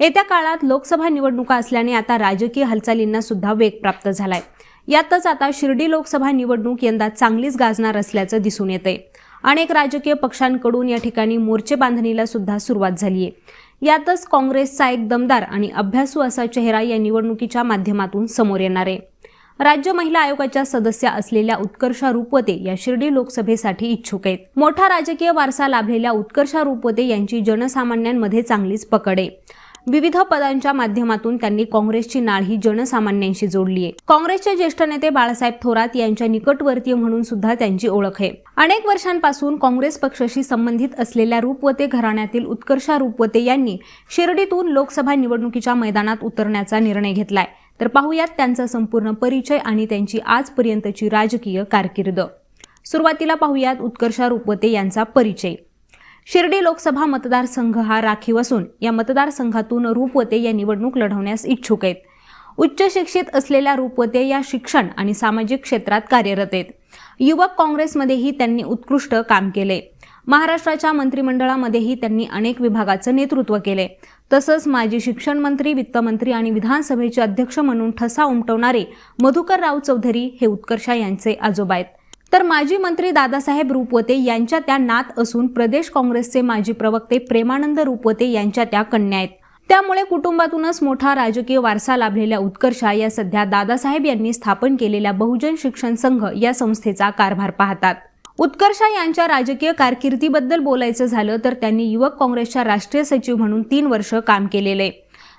येत्या काळात लोकसभा निवडणुका असल्याने आता राजकीय हालचालींना सुद्धा वेग प्राप्त झालाय. यातच आता शिर्डी लोकसभा निवडणूक यंदा चांगलीच गाजणार असल्याचं दिसून येतंय. अनेक राजकीय पक्षांकडून या ठिकाणी मोर्चे बांधणीला सुद्धा सुरुवात झालीय. यातच काँग्रेसचा एक दमदार आणि अभ्यासू असा चेहरा या निवडणुकीच्या माध्यमातून समोर येणार. आहे राज्य महिला आयोगाच्या सदस्य असलेल्या उत्कर्षा रूपवते या शिर्डी लोकसभेसाठी इच्छुक आहेत. मोठा राजकीय वारसा लाभलेल्या उत्कर्षा रूपवते यांची जनसामान्यांमध्ये चांगलीच पकड आहे. विविध पदांच्या माध्यमातून त्यांनी काँग्रेसची नाळ ही जनसामान्यांशी जोडली आहे. काँग्रेसचे ज्येष्ठ नेते बाळासाहेब थोरात यांच्या निकटवर्तीय म्हणून सुद्धा त्यांची ओळख आहे. अनेक वर्षांपासून काँग्रेस पक्षाशी संबंधित असलेल्या रूपवते घराण्यातील उत्कर्षा रूपवते यांनी शिर्डीतून लोकसभा निवडणुकीच्या मैदानात उतरण्याचा निर्णय घेतलाय. तर पाहूयात त्यांचा संपूर्ण परिचय आणि त्यांची आजपर्यंतची राजकीय कारकीर्द. सुरुवातीला पाहूयात उत्कर्षा रूपवते यांचा परिचय. शिर्डी लोकसभा मतदारसंघ हा राखीव असून या मतदारसंघातून रूपवते या निवडणूक लढवण्यास इच्छुक आहेत. उच्च शिक्षित असलेल्या रूपवते या शिक्षण आणि सामाजिक क्षेत्रात कार्यरत आहेत. युवक काँग्रेसमध्येही त्यांनी उत्कृष्ट काम केले. महाराष्ट्राच्या मंत्रिमंडळामध्येही त्यांनी अनेक विभागाचं नेतृत्व केले. तसंच माजी शिक्षण मंत्री वित्तमंत्री आणि विधानसभेचे अध्यक्ष म्हणून ठसा उमटवणारे मधुकर राव चौधरी हे उत्कर्षा यांचे आजोबा आहेत. तर माजी मंत्री दादासाहेब रुपवते यांच्या त्या नात असून प्रदेश काँग्रेसचे माजी प्रवक्ते प्रेमानंद रुपवते यांच्या त्या कन्या आहेत. त्यामुळे कुटुंबातूनच मोठा राजकीय वारसा लाभलेल्या उत्कर्षा या सध्या दादासाहेब यांनी स्थापन केलेल्या बहुजन शिक्षण संघ या संस्थेचा कारभार पाहतात. उत्कर्षा यांच्या राजकीय कारकिर्दीबद्दल बोलायचं झालं तर त्यांनी युवक काँग्रेसच्या राष्ट्रीय सचिव म्हणून तीन वर्ष काम केलेले.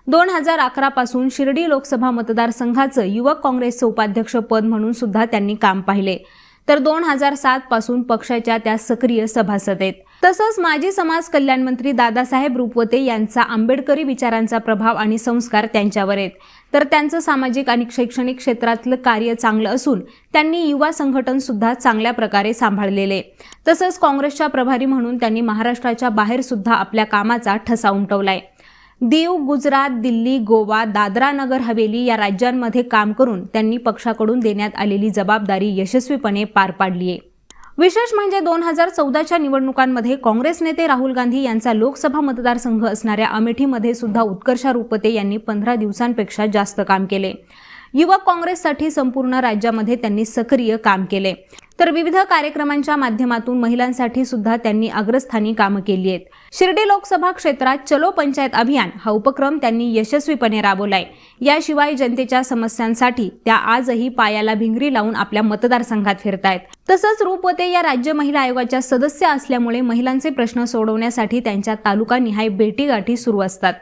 दोन हजार अकरा पासून शिर्डी लोकसभा मतदारसंघाचं युवक काँग्रेसचं उपाध्यक्ष पद म्हणून सुद्धा त्यांनी काम पाहिले. तर दोन हजार सात पासून पक्षाच्या त्या सक्रिय सभासद आहेत तसंच माजी समाज कल्याण मंत्री दादासाहेब रुपवते यांचा आंबेडकरी विचारांचा प्रभाव आणि संस्कार त्यांच्यावर आहेत. तर त्यांचं सामाजिक आणि शैक्षणिक क्षेत्रातलं कार्य चांगलं असून त्यांनी युवा संघटन सुद्धा चांगल्या प्रकारे सांभाळलेले. तसंच काँग्रेसच्या प्रभारी म्हणून त्यांनी महाराष्ट्राच्या बाहेर सुद्धा आपल्या कामाचा ठसा उमटवलाय. दीव गुजरात दिल्ली गोवा दादरा नगर हवेली या राज्यांमध्ये काम करून त्यांनी पक्षाकडून देण्यात आलेली जबाबदारी यशस्वीपणे पार पाडली आहे विशेष म्हणजे दोन हजार चौदाच्या निवडणुकांमध्ये काँग्रेस नेते राहुल गांधी यांचा लोकसभा मतदारसंघ असणाऱ्या अमेठीमध्ये सुद्धा उत्कर्षा रूपते यांनी पंधरा दिवसांपेक्षा जास्त काम केले. युवक काँग्रेससाठी संपूर्ण राज्यामध्ये त्यांनी सक्रिय काम केले. तर विविध कार्यक्रमांच्या माध्यमातून महिलांसाठी सुद्धा त्यांनी अग्रस्थानी कामं केली आहेत. शिर्डी लोकसभा क्षेत्रात चलो पंचायत अभियान हा उपक्रम त्यांनी यशस्वीपणे राबवलाय. याशिवाय जनतेच्या समस्यांसाठी त्या आजही पायाला भिंगरी लावून आपल्या मतदारसंघात फिरतायत. तसंच रूपवते या राज्य महिला आयोगाच्या सदस्य असल्यामुळे महिलांचे प्रश्न सोडवण्यासाठी त्यांच्या तालुका निहाय भेटीगाठी सुरू असतात.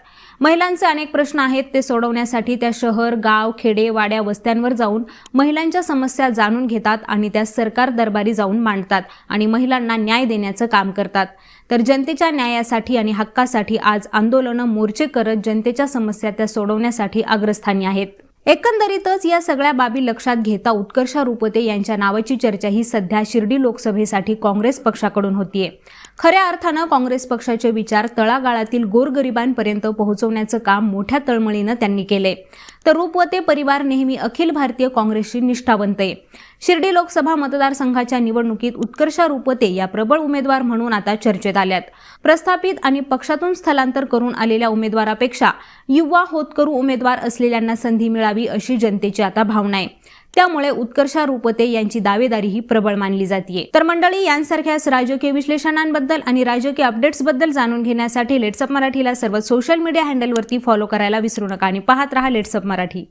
महिलांचे अनेक प्रश्न आहेत ते सोडवण्यासाठी त्या शहर गाव खेडे वाड्या वस्त्यांवर जाऊन महिलांच्या समस्या जाणून घेतात आणि त्या सरकार दरबारी जाऊन मांडतात आणि महिलांना न्याय देण्याचं काम करतात. तर जनतेच्या न्यायासाठी आणि हक्कासाठी आज आंदोलनं मोर्चे करत जनतेच्या समस्या त्या सोडवण्यासाठी अग्रस्थानी आहेत. एकंदरीतच या सगळ्या बाबी लक्षात घेता उत्कर्षा रुपते यांच्या नावाची चर्चा ही सध्या शिर्डी लोकसभेसाठी काँग्रेस पक्षाकडून होतीये. खऱ्या अर्थानं काँग्रेस पक्षाचे विचार तळागाळातील गोरगरिबांपर्यंत पोहोचवण्याचं काम मोठ्या तळमळीनं त्यांनी केले तर रूपवते परिवार नेहमी अखिल भारतीय काँग्रेसशी निष्ठावंत आहे. शिर्डी लोकसभा मतदारसंघाच्या निवडणुकीत उत्कर्षा रूपते या प्रबळ उमेदवार म्हणून आता चर्चेत आल्यात. प्रस्थापित आणि पक्षातून स्थलांतर करून आलेल्या उमेदवारापेक्षा युवा होतकरू उमेदवार असलेल्यांना संधी मिळावी अशी जनतेची आता भावना आहे. त्यामुळे उत्कर्षा रूपते यांची दावेदारी ही प्रबळ मानली जाते तर मंडळी यांसारख्याच राजकीय विश्लेषणांबद्दल आणि राजकीय अपडेट्सबद्दल जाणून घेण्यासाठी लेट्सअप मराठीला सर्व सोशल मीडिया हँडलवरती फॉलो करायला विसरू नका आणि पाहत राहा लेट्सअप मराठी